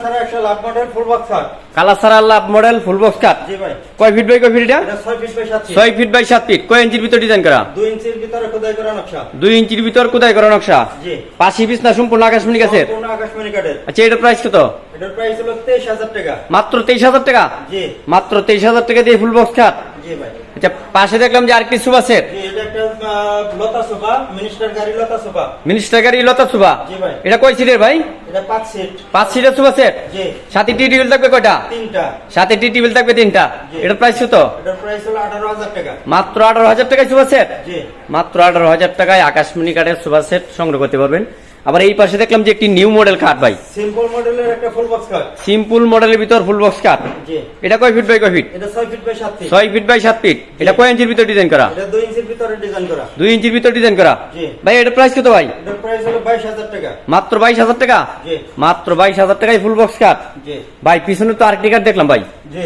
Sir একটা love model full box খাট colour সারা লাভ মডেল ফুল বক্স কাট কয় ফিট বাই কয় ফিট এটা? এটা ছয় ফিট বাই সাত ফিট ছয় ফিট বাই সাত ফিট কয় ইঞ্চির ভিতর ডিজাইন করা? দুই ইঞ্চির ভিতরে খোদাই করা নকশা। দুই ইঞ্চির ভিতর কোথায় করা নকশা? পাশি পিস না সম্পূর্ণ আকাশমণি গাছের সম্পূর্ণ আকাশমণি কাঠের। আচ্ছা এটার প্রাইস কত? এটার প্রাইস হলো তেইশ হাজার টাকা। মাত্র তেইশ হাজার টাকা? মাত্র তেইশ হাজার টাকা দিয়ে ফুল বক্স কাট আচ্ছা পাশে দেখলাম যে সুবা সেট লতা মিনিস্টার গাড়ি লতা মিনিস্টার গাড়ি লতা সুবা এটা কয় সিটের ভাই? এটা পাঁচ সিট। পাঁচ সিটের সুবা সেট জি। সাথে টি টেবিল থাকবে কয়টা? তিনটা। সাথে টি টেবিল থাকবে তিনটা। এটার প্রাইস কত? এটার প্রাইস হলো আঠারো হাজার টাকা। মাত্র আঠারো হাজার টাকায় সুপার সেট জি। মাত্র আঠারো হাজার টাকায় আকাশমণি কাঠের সুপার সেট সংগ্রহ করতে পারবেন। আবার এই পাশে দেখলাম যে একটি নিউ মডেল কাঠ ভাই? সিম্পল মডেলের একটা ফুল বক্স খাট সিম্পল মডেলের ভিতর ফুল বক্স কাঠ জি। এটা কয় ফিট বাই কয় ফিট এটা ছয় ফিট বাই সাত ফিট ছয় ফিট বাই সাত ফিট এটা কয় ইঞ্চির ভিতর ডিজাইন করা? এটা দুই ইঞ্চির ভিতরে ডিজাইন করা। দুই ইঞ্চির ভিতর ডিজাইন করা? জি। ভাই এটা প্রাইস কত ভাই? এটার প্রাইস হলো বাইশ হাজার টাকা। মাত্র বাইশ হাজার টাকা? জি। মাত্র বাইশ হাজার টাকায় ফুল বক্স কাঠ জি। ভাই পিছনে তো আরেকটি কাঠ দেখলাম ভাই। জি।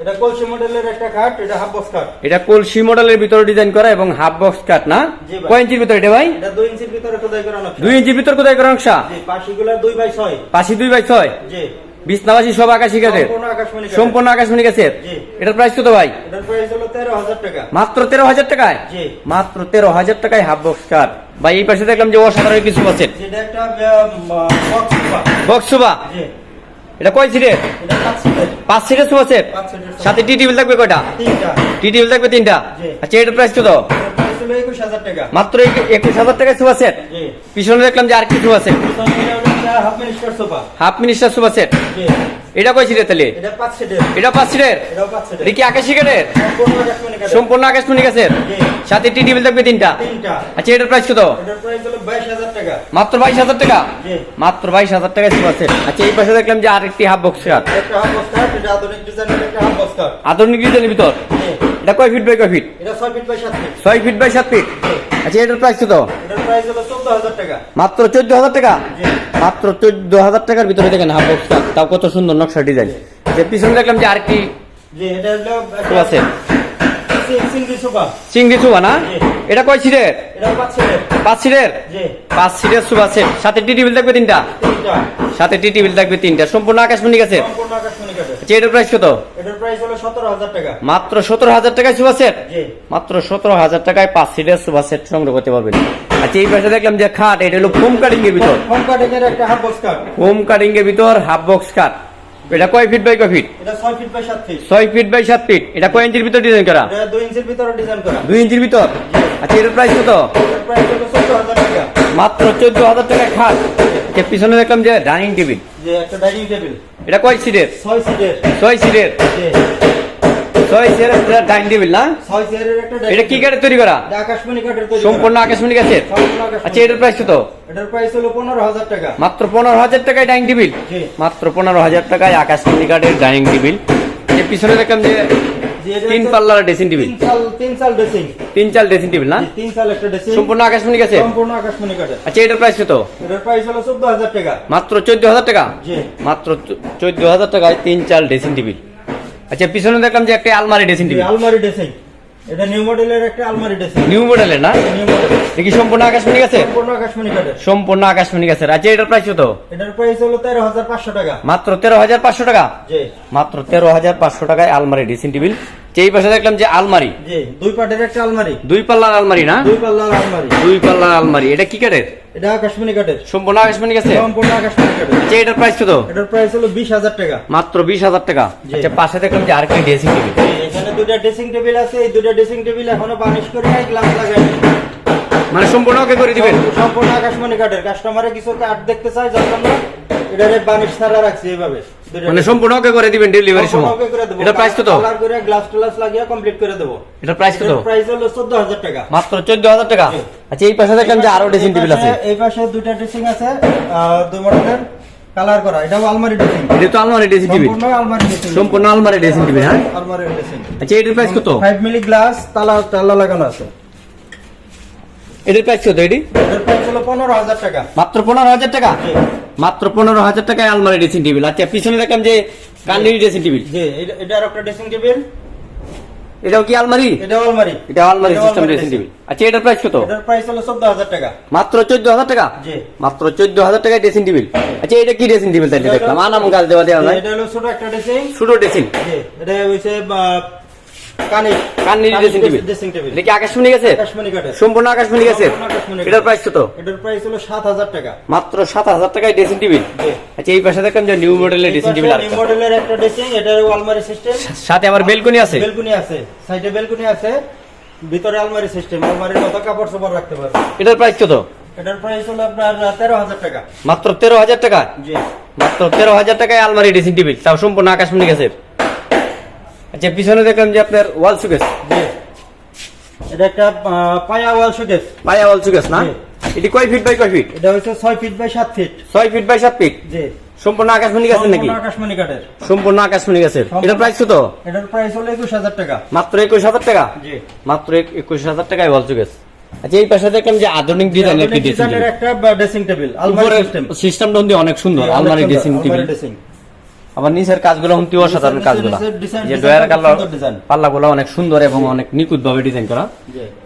এটা কলসি মডেলের একটা খাট এটা হাফ বক্স খাট এটা কলসি মডেলের ভিতরে ডিজাইন করা এবং হাফ বক্স কাঠ না? কয় ইঞ্চির ভিতর এটা ভাই? এটা দুই ইঞ্চির ভিতরে খোদাই করা নকশা। দুই ইঞ্চির ভিতর কোথায় করা নকশা? জি পাশিগুলা বাই ছয়। পাশি দুই বাই ছয়? জি। বিছনাবাসী সব আকাশি কাঠের? সম্পূর্ণ আকাশমণি গাছের এটার প্রাইস কত ভাই? মাত্র তেরো হাজার টাকায়? মাত্র তেরো হাজার টাকায় হাফ বক্স কাঠ। ভাই এই পাশে দেখলাম যে অসাধারণ কিছু আছে। যেটা এটা কয় সিটের পাঁচ সিটের সোফা সেট সোফা। সাথে টি টেবিল থাকবে কয়টা? টি টেবিল থাকবে তিনটা? আচ্ছা এটার প্রাইস কত? মাত্র একুশ হাজার টাকা সুবা সেট? পিছনে দেখলাম যে আর কি সোফা আছে half minister sofa. Half minister সুবা সেট। এটা কয় সিটের তাহলে? এটা পাঁচ সিটের। এটা পাঁচ সিটের? এটাও পাঁচ সিটের। কি আকাশি সম্পূর্ণ জি। সাথে টি টেবিল থাকবে তিনটা? তিনটা। আচ্ছা এটার প্রাইস কত? এটার প্রাইস হলো বাইশ হাজার টাকা। মাত্র বাইশ হাজার টাকা? জি। মাত্র সেট। আচ্ছা এই পাশে দেখলাম যে আরেকটি হাফ বক্স একটা হাফ বক্স কাঠ এটা আধুনিক ডিজাইনের একটা হাফ বক্স কাঠ আধুনিক ডিজাইনের ভিতর? এটা কয় ফিট বাই কয় ফিট এটা ছয় feet by feet by feet আচ্ছা এটার প্রাইস কত? মাত্র চোদ্দ হাজার টাকা। জি। মাত্র চোদ্দ হাজার টাকার ভিতরে দেখেন হাফ বক্স কাঠ তাও কত সুন্দর নকশা ডিজাইন যে পিছনে দেখলাম যে আর কি জি এটা হলো ক্লাসে আছে। চিংড়ি সুবা না? এটা কয় সিটের? পাঁচ সিটের। পাঁচ সিটের? সুবা সেট সাথে টি টেবিল থাকবে তিনটা? সাথে টি টেবিল থাকবে তিনটা। সম্পূর্ণ আকাশমণি কাঠের আচ্ছা এটার প্রাইস কত? এটার প্রাইস হলো সতেরো হাজার টাকা। মাত্র সতেরো হাজার টাকায় সুবা সেট মাত্র সতেরো হাজার টাকায় পাঁচ সিটের সুবা সেট সংগ্রহ করতে পারবেন। আচ্ছা এই পাশে দেখলাম যে খাট এটা হলো ফোম কাটিং এর ভিতর। হোম কাটিং এর একটা হাফ বক্স কাঠ ফোম কাটিং এর ভিতর হাফ বক্স কাট এটা কয় ফিট বাই কয় ফিট এটা ছয় ফিট বাই সাত ফিট 6 ফিট বাই 7 ফিট এটা কয় ইঞ্চির ভিতর ডিজাইন করা? এটা দুই ইঞ্চির ভিতর ডিজাইন করা। 2 ইঞ্চির ভিতর? আচ্ছা এটার প্রাইস কত? এটার প্রাইস হলো চোদ্দ হাজার টাকা। মাত্র চোদ্দ হাজার টাকায় খাট। যে পিছনে দেখলাম যে ডাইনিং টেবিল যে একটা ডাইনিং টেবিল এটা কয় সিটের ছয় সিটের ছয় সিটের ডাইনিং টেবিল না ছয় চেয়ারের একটা এটা কি। কাঠের তৈরি করা? আকাশমণি কাঠের তৈরি সম্পূর্ণ। আকাশমণি আচ্ছা এটার প্রাইস কত? এটার প্রাইস হলো পনেরো হাজার টাকা। মাত্র পনেরো হাজার টাকায় ডাইনিং টেবিল মাত্র পনেরো হাজার টাকায় আকাশমণি কাঠের ডাইনিং টেবিল যে পিছনে দেখলাম যে তিন হচ্ছে পাল্লার ড্রেসিং টেবিল তিন সাল ড্রেসিং তিন চাল ড্রেসিং টেবিল না? তিন সাল একটা ড্রেসিং সম্পূর্ণ আকাশমণি গাছে সম্পূর্ণ আকাশমণি কাঠের। আচ্ছা এটার প্রাইস কত? এটার প্রাইস হলো চোদ্দ হাজার টাকা। মাত্র চোদ্দ হাজার টাকা? জি। মাত্র চোদ্দ হাজার টাকায় তিন চাল ড্রেসিং টেবিল আচ্ছা পিছনে দেখলাম যে একটা আলমারি ড্রেসিং টেবিল। আলমারি ড্রেসিং। এটা নিউ মডেলের একটা আলমারি ড্রেসিং। নিউ মডেলের না? New model. দেখি সম্পূর্ণ আকাশমণি আছে সম্পূর্ণ আকাশমণি কাঠের। সম্পূর্ণ আকাশমণি কাঠের আচ্ছা এটার প্রাইস কত? এটার প্রাইস হলো তেরো হাজার পাঁচশো টাকা। মাত্র তেরো হাজার পাঁচশো টাকা? জি। মাত্র তেরো হাজার পাঁচশো টাকায় আলমারি ড্রেসিং টেবিল। যেই পাশে দেখলাম যে আলমারি। দুই পাটের একটা আলমারি। দুই পাল্লার আলমারি না? দুই পাল্লার আলমারি। দুই পাল্লার আলমারি। এটা কি কাঠের? এটা আকাশমণি কাঠের। সম্পূর্ণ আকাশমণি গাছে সম্পূর্ণ আকাশমণি কাঠের। আচ্ছা এটার প্রাইস কত? এটার প্রাইস হলো বিশ হাজার টাকা। মাত্র বিশ হাজার টাকা। জি। আচ্ছা পাশে দেখলাম যে আর ড্রেসিং টেবিল এখানে দুটা ড্রেসিং টেবিল আছে। এই দুটা ড্রেসিং টেবিল এখনও বানিশ করে নাই গ্লাস লাগাই মানে সম্পূর্ণ ওকে করে দিবেন? সম্পূর্ণ আকাশমণি কাঠের। কাস্টমারে কিছু কাঠ দেখতে চাই যখন আমরা এটারে বানিশ ছাড়া রাখছি এইভাবে মানে সম্পূর্ণ ওকে করে দিবেন ডেলিভারি সময়। সম্পূর্ণ করে দেবো। এটা প্রাইস কত? কালার করে গ্লাস টলাস লাগিয়ে কমপ্লিট করে দেবো। এটা প্রাইস কত? প্রাইস হলো চোদ্দ হাজার টাকা। মাত্র চোদ্দ হাজার টাকা আচ্ছা এই পাশে দেখেন যে আরও ড্রেসিং টেবিল আছে। এই পাশে দুইটা ড্রেসিং আছে দুই মডেলের কালার করা। এটাও আলমারি ড্রেসিং এটা তো আলমারি ড্রেসিং টেবিল সম্পূর্ণ আলমারি ড্রেসিং সম্পূর্ণ আলমারি ড্রেসিং টেবিল হ্যাঁ? আলমারি ড্রেসিং আচ্ছা এটার প্রাইস কত? ফাইভ মিলি গ্লাস তালা তালা লাগানো আছে। এটার প্রাইস কত এটি? পনেরো হাজার টাকা। মাত্র পনেরো হাজার টাকা? মাত্র পনেরো হাজার টাকায় আলমারি ড্রেসিং টেবিল আচ্ছা পিছনে দেখলাম যে কান্ডিনি ড্রেসিং টেবিল এটা- এটা আর একটা ড্রেসিং টেবিল এটাও কি আলমারি? এটা আলমারি। এটা আলমারি সিস্টেম ড্রেসিং। টেবিল আচ্ছা এটার প্রাইস কত? এটার প্রাইস হলো চোদ্দ হাজার টাকা। মাত্র চোদ্দ হাজার টাকা? জি। মাত্র চোদ্দ হাজার টাকায় ড্রেসিং টেবিল আচ্ছা এটা কি ড্রেসিং টেবিল তাইলে দেখলাম? আনাম গাছ দেওয়া দেওয়া এটা হলো ছোট একটা ড্রেসিং ছোট ড্রেসিং জি এটা হইছে সম্পূর্ণ আকাশমণি গেছে? সম্পূর্ণ আকাশমণি গাছের। এটার প্রাইস কত? এটার প্রাইস হলো সাত হাজার টাকা। মাত্র সাত হাজার টাকায় ড্রেসিং টেবিল আচ্ছা এই পাশে দেখলাম যে নিউ মডেলের ড্রেসিং টেবিল নিউ মডেলের একটা। ড্রেসিং এটার আলমারি সিস্টেম সাথে আবার বেলকনি আছে? বেলকুনি আছে। সাইডে বেলকুনি আছে। ভিতরে আলমারি সিস্টেম আলমারির মতো কাপড় চোপড় রাখতে পারবে। এটার প্রাইস কত? এটার প্রাইস হলো আপনার তেরো হাজার টাকা। মাত্র তেরো হাজার টাকা? জি। মাত্র তেরো হাজার টাকায় আলমারি ড্রেসিং টেবিল তাও সম্পূর্ণ আকাশমণি গেছে। আচ্ছা পিছনে দেখলাম যে আপনার ওয়াল সুকেস এটা একটা পায়া ওয়াল পায়া ওয়াল সুকেস না? এটি কয় ফিট বাই কয় ফিট এটা হচ্ছে feet by feet feet by feet জি। সম্পূর্ণ আকাশমণি গেছে নাকি? আকাশমণি কাঠের। সম্পূর্ণ আকাশমণি গেছে এটার প্রাইস কত? এটার প্রাইস হলো একুশ হাজার টাকা। মাত্র একুশ হাজার টাকা? জি। মাত্র এক- একুশ হাজার টাকায় ওয়াল সুকেস আচ্ছা এই পাশে দেখলাম যে আধুনিক ডিজাইনের একটি ড্রেসিং টেবিল আলমারি সিস্টেম সিস্টেমটা অনেক সুন্দর আলমারি ড্রেসিং টেবিল আবার নিচের কাজগুলো হন্তি অসাধারণ কাজগুলো। যে ডয়ার কালার। পাল্লাগুলো অনেক সুন্দর এবং অনেক নিখুঁত ভাবে ডিজাইন করা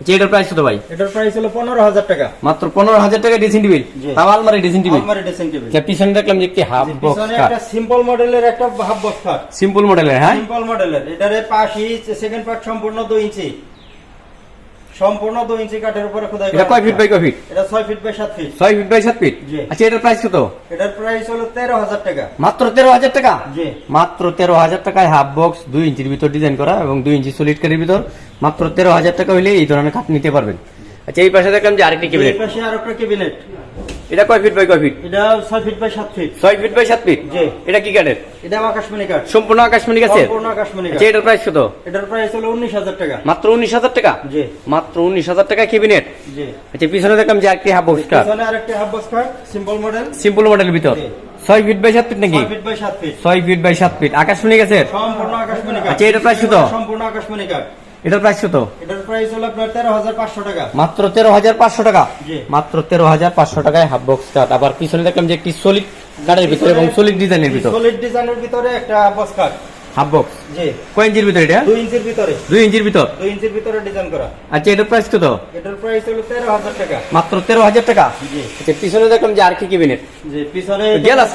আচ্ছা এটার প্রাইস কত ভাই? এটার প্রাইস হলো পনেরো হাজার টাকা। মাত্র পনেরো হাজার টাকা ড্রেসিং টেবিল জি। তাও আলমারি ড্রেসিং টেবিল আচ্ছা পিছনে দেখলাম যে একটি হাফ বক্স পিছনে একটা সিম্পল মডেলের একটা হাফ বক্স সিম্পল মডেলের হ্যাঁ? সিম্পল মডেলের এটারে পাশি সেকেন্ড পার্ট সম্পূর্ণ দুই ইঞ্চি সম্পূর্ণ দুই ইঞ্চি কাঠের উপরে খোদাই এটা কয় ফিট বাই কয় ফিট? এটা feet by feet. Feet by feet? আচ্ছা এটার প্রাইস কত? এটার প্রাইস হলো তেরো হাজার টাকা। মাত্র তেরো হাজার টাকা? জি। মাত্র তেরো হাজার টাকায় হাফ বক্স দুই ইঞ্চির ভিতর ডিজাইন করা এবং দুই ইঞ্চি সলিড কাঠের ভিতর। মাত্র তেরো হাজার টাকা হলে এই ধরনের কাঠ নিতে পারবেন। আচ্ছা এই পাশে দেখলাম যে আরেকটি ক্যাবিনেট এই পাশে আর একটা ক্যাবিনেট এটা কয় ফিট বাই কয় ফিট এটা ছয় ফিট বাই সাত ফিট ছয় ফিট বাই সাত ফিট জি। এটা কি কাঠের? এটা আকাশমণি কাঠ। সম্পূর্ণ আকাশমণি গাছের? সম্পূর্ণ আকাশমণি কাঠ এটার প্রাইস কত? এটার প্রাইস হলো উনিশ হাজার টাকা। মাত্র উনিশ হাজার টাকা? জি। মাত্র উনিশ হাজার টাকা ক্যাবিনেট জি। আচ্ছা পিছনে দেখলাম যে একটি হাফ বক্স কাঠ পিছনে আরেকটি হাফ বক্স কাঠ সিম্পল মডেল সিম্পল মডেল ভিতর। ছয় ফিট বাই সাত ফিট নাকি? ছয় ফিট বাই সাত ফিট ছয় ফিট বাই সাত ফিট আকাশমণি গাছের? সম্পূর্ণ আকাশমণি কাঠ আচ্ছা, এটার price কত? সম্পূর্ণ আকাশমণি কাঠ এটার প্রাইস কত? এটার প্রাইস হলো আপনার টাকা। মাত্র তেরো হাজার টাকা? মাত্র টাকায় হাফ বক্স কাঠ আবার পিছনে দেখলাম যে একটি সলিড কাঠের ভিতর এবং সলিড ডিজাইনের ভিতর। সলিড ডিজাইনের ভিতরে একটা হাফ বক্স কাঠ হাফ বক্স জি। কয় ইঞ্চির ভিতর এটা? দুই ইঞ্চির ভিতরে। দুই ইঞ্চির ভিতর? দুই ইঞ্চির ভিতরে ডিজাইন করা। আচ্ছা এটার প্রাইস কত? এটার প্রাইস হলো তেরো হাজার টাকা। মাত্র তেরো হাজার টাকা? জি। আচ্ছা পিছনে দেখলাম যে আর কি জি পিছনে গ্লাস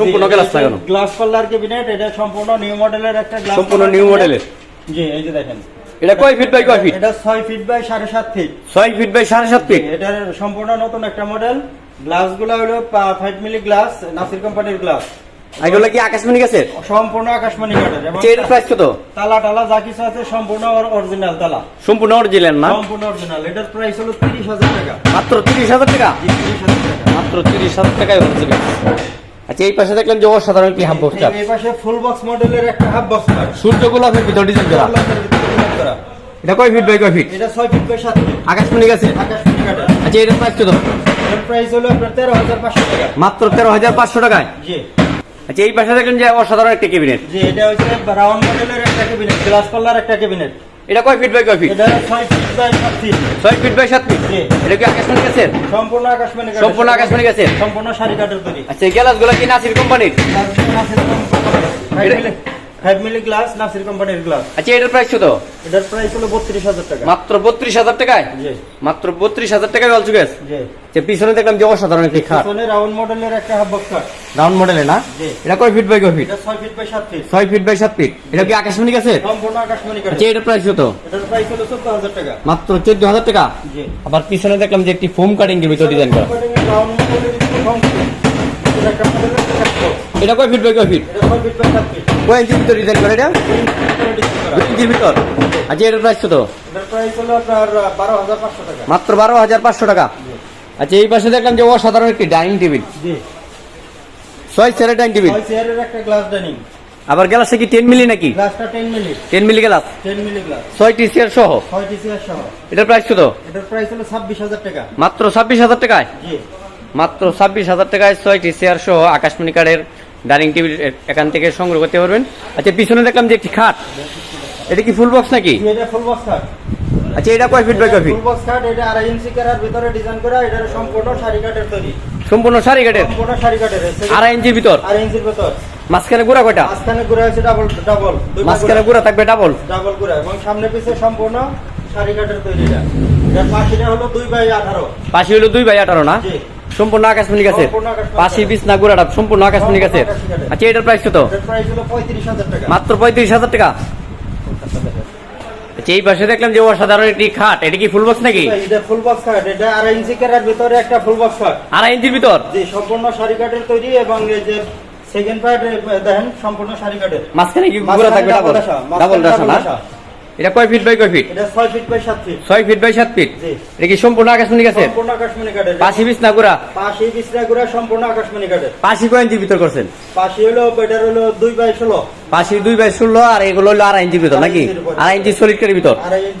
সম্পূর্ণ গ্লাস লাগানো। গ্লাস পাল্লার ক্যাবিনেট এটা সম্পূর্ণ নিউ মডেলের একটা গ্লাস সম্পূর্ণ নিউ মডেলের জি এই যে দেখেন। এটা কয় ফিট বাই কয় ফিট এটা ছয় ফিট বাই সাড়ে সাত ফিট ছয় ফিট বাই সাড়ে সাত ফিট এটার সম্পূর্ণ নতুন একটা মডেল গ্লাসগুলা হলো ফাইভ মিলি গ্লাস নাসির কোম্পানির গ্লাস এগুলো কি আকাশমণি গাছের? সম্পূর্ণ আকাশমণি আচ্ছা প্রাইস কত? তালা টালা যা কিছু আছে সম্পূর্ণ অরিজিনাল তালা। সম্পূর্ণ অরিজিনাল না? সম্পূর্ণ অরিজিনাল এটার প্রাইস হলো তিরিশ হাজার টাকা। মাত্র তিরিশ হাজার টাকা? জি তিরিশ হাজার টাকা। মাত্র তিরিশ হাজার টাকায় হচ্ছে আচ্ছা এই পাশে দেখলাম যে অসাধারণ একটি হাফ বক্স এই পাশে ফুল বক্স মডেলের একটা হাফ বক্স সূর্য গোলাপের ভিতর ডিজাইন করা। এটা কয় ফিট বাই কয় ফিট এটা ছয় ফিট বাই সাত ফিট আকাশমণি গাছের আকাশমণি কাঠের আচ্ছা এটার প্রাইস কত? এর প্রাইস হলো আপনার তেরো হাজার পাঁচশো টাকা। মাত্র তেরো হাজার পাঁচশো টাকায়? জি। আচ্ছা এই পাশে দেখলেন যে অসাধারণ একটা ক্যাবিনেট জি এটা হচ্ছে রাউন্ড মডেলের একটা ক্যাবিনেট গ্লাস পাল্লার একটা ক্যাবিনেট এটা কয় ফিট বাই কয় ফিট এটা ছয় ফিট বাই সাত ফিট ছয় ফিট বাই সাত ফিট জি। এটা কি আকাশমণি গাছের সম্পূর্ণ আকাশমণি কাঠের। সম্পূর্ণ আকাশমণি গাছের সম্পূর্ণ শাড়ি কাঠের তৈরি। আচ্ছা এই গ্লাসগুলো কি নাসির কোম্পানির মিলি গ্লাস নাসির কোম্পানির গ্লাস? আচ্ছা এটার প্রাইস কত? এটার প্রাইস হলো বত্রিশ হাজার টাকা। মাত্র বত্রিশ হাজার টাকায়? জি। মাত্র টাকায় জি। যে পিছনে দেখলাম যে অসাধারণ একটি খাট। পিছনে রাউন্ড মডেলের একটা হাফ বক্স কাঠ রাউন্ড মডেলে না? এটা কয় ফিট বাই কয় ফিট এটা feet by feet by feet এটা কি আকাশমণি গাছের সম্পূর্ণ আকাশমণি আচ্ছা এটার প্রাইস কত? এটার প্রাইস হলো টাকা। মাত্র চোদ্দ হাজার টাকা? জি। আবার পিছনে দেখলাম যে একটি ফোম কাটিং এর ভিতর ডিজাইন করা। রাউন্ড মডেলের একটা box। এটা একটা মডেলের একটা box। এটা কয় ফিট বাই কয় ফিট কয় ইঞ্চির ভিতর ডিজাইন করা এটা? দুই ইঞ্চির ভিতর? আচ্ছা এটার প্রাইস কত? মাত্র বারো হাজার পাঁচশো টাকা। আচ্ছা এই পাশে দেখলাম যে অসাধারণ একটি ডাইনিং টেবিল জি। ছয় চেয়ারের ডাইনিং টেবিল একটা গ্লাস ডাইনিং আবার গ্লাসটা কি টেন মিলি নাকি? গ্লাসটা টেন মিলি গ্লাস গ্লাস ছয়টি চেয়ার সহ? এটার প্রাইস কত? এটার প্রাইস হলো ছাব্বিশ হাজার টাকা। মাত্র ছাব্বিশ হাজার টাকায়? জি। মাত্র ছাব্বিশ হাজার টাকায় ছয়টি চেয়ার সহ আকাশমণি কার্ডের ডাইনিং টেবিল এখান থেকে সংগ্রহ করতে পারবেন। আচ্ছা পিছনে দেখলাম যে একটি খাট। এটা কি ফুল বক্স নাকি? এটা ফুল বক্স কাঠ আচ্ছা এটা কয় ফিট বাই কয় ফিট? ফুল বক্স কাঠ এটা আড়াই ইঞ্চি কেরার ভিতরে ডিজাইন করা এটা সম্পূর্ণ শাড়ি কাঠের তৈরি। সম্পূর্ণ সারি কাঠের? সম্পূর্ণ শাড়ি কাঠের আড়াই ইঞ্চির ভিতর? আড়াই ইঞ্চির ভিতর। মাঝখানে গুড়া কয়টা? মাঝখানে ঘুরে আছে ডাবল ডাবল মাঝখানে গুড়া থাকবে ডাবল ডাবল ঘুরে এবং সামনে পিছে সম্পূর্ণ সারি কাঠের তৈরিটা। এটার পাখিটা হলো দুই বাই আঠারো। পাশি হলো দুই বাই আঠারো না? জি। সম্পূর্ণ আকাশমণি গাছের পাশি গাছের। বিছ না গুড়াটা সম্পূর্ণ আকাশমণি গাছের। আচ্ছা এটার প্রাইস কত? মাত্র পঁয়ত্রিশ হাজার টাকা? আচ্ছা এই পাশে দেখলাম যে অসাধারণ একটি খাট। এটা কি ফুল বক্স নাকি? এটা ফুল বক্স কাঠ এটা আড়াই ইঞ্চি কেরার ভিতরে একটা ফুল বক্স কাঠ আড়াই ইঞ্চির ভিতর? জি সম্পূর্ণ সারি কাঠের তৈরি এবং এই যে সেকেন্ড পার্ট দেখেন সম্পূর্ণ সারি কাঠের। মাঝখানে কি থাকবে? ডাবল ডাবল না। এটা কয় ফিট বাই কয় ফিট এটা ছয় ফিট বাই সাত ফিট ছয় ফিট বাই সাত ফিট জি। এটা কি সম্পূর্ণ আকাশমণি গাছের? সম্পূর্ণ আকাশমণি কাঠের পাশি বিছ না গুড়া? পাশি বিছরা গুড়া সম্পূর্ণ আকাশমণি কাঠের পাশি কয় ইঞ্চির ভিতর করছেন? পাশি হলো এটার হলো দুই বাই ষোলো। পাশি দুই বাই ষোলো আর এগুলো হলো আড়াই ইঞ্চির ভিতর নাকি? আড়াই ইঞ্চির উপর। আড়াই ইঞ্চি সলিড কাঠের ভিতর।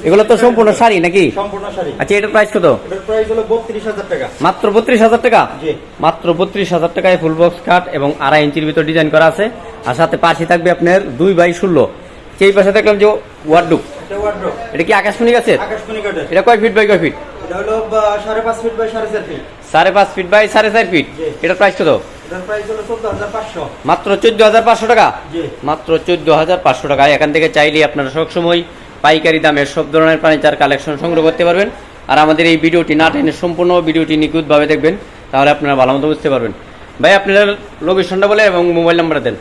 এগুলো তো সম্পূর্ণ সারি নাকি? সম্পূর্ণ শাড়ি। আচ্ছা এটার প্রাইস কত? এটার প্রাইস হলো বত্রিশ হাজার টাকা। মাত্র বত্রিশ হাজার টাকা? জি। মাত্র বত্রিশ হাজার টাকায় ফুল বক্স কাট এবং আড়াই ইঞ্চির ভিতর ডিজাইন করা আছে। আর সাথে পাশে থাকবে আপনার দুই বাই ষোলো। সেই পাশে দেখলাম যে ওয়ার্ডুক এটা এটা কি আকাশমণি গাছের? এটা কয় ফিট বাই কয় ফিট সাড়ে পাঁচ ফিট বাই সাড়ে চার ফিট। এটার প্রাইস কত? মাত্র চোদ্দ হাজার পাঁচশো টাকা? মাত্র চোদ্দ হাজার পাঁচশো টাকা। এখান থেকে চাইলে আপনারা সবসময় পাইকারি দামে সব ধরনের ফার্নিচার কালেকশন সংগ্রহ করতে পারবেন। আর আমাদের এই ভিডিওটি না টেনে সম্পূর্ণ ভিডিওটি নিখুঁতভাবে দেখবেন তাহলে আপনারা ভালো মতো বুঝতে পারবেন। ভাই আপনার লোকেশনটা বলে এবং মোবাইল নাম্বার দেন।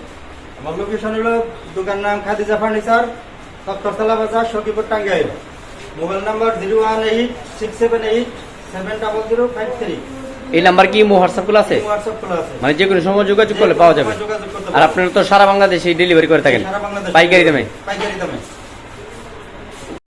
আমার লোকেশন হলো দোকান নাম খাদিজা ফার্নিচার সপ্তরতলা বাজার Sakhipur Tangail. Mobile number zero one eight six seven eight seven double zero five three. এই নাম্বার কি হোয়াটসঅ্যাপগুলো আছে? হোয়াটসঅ্যাপ খোলা আছে। মানে যে কোনো সময় যোগাযোগ করলে পাওয়া যাবে। আর আপনারা তো সারা বাংলাদেশে ডেলিভারি করে থাকেন। সারা বাংলাদেশে পাইকারি দামে। পাইকারি দামে।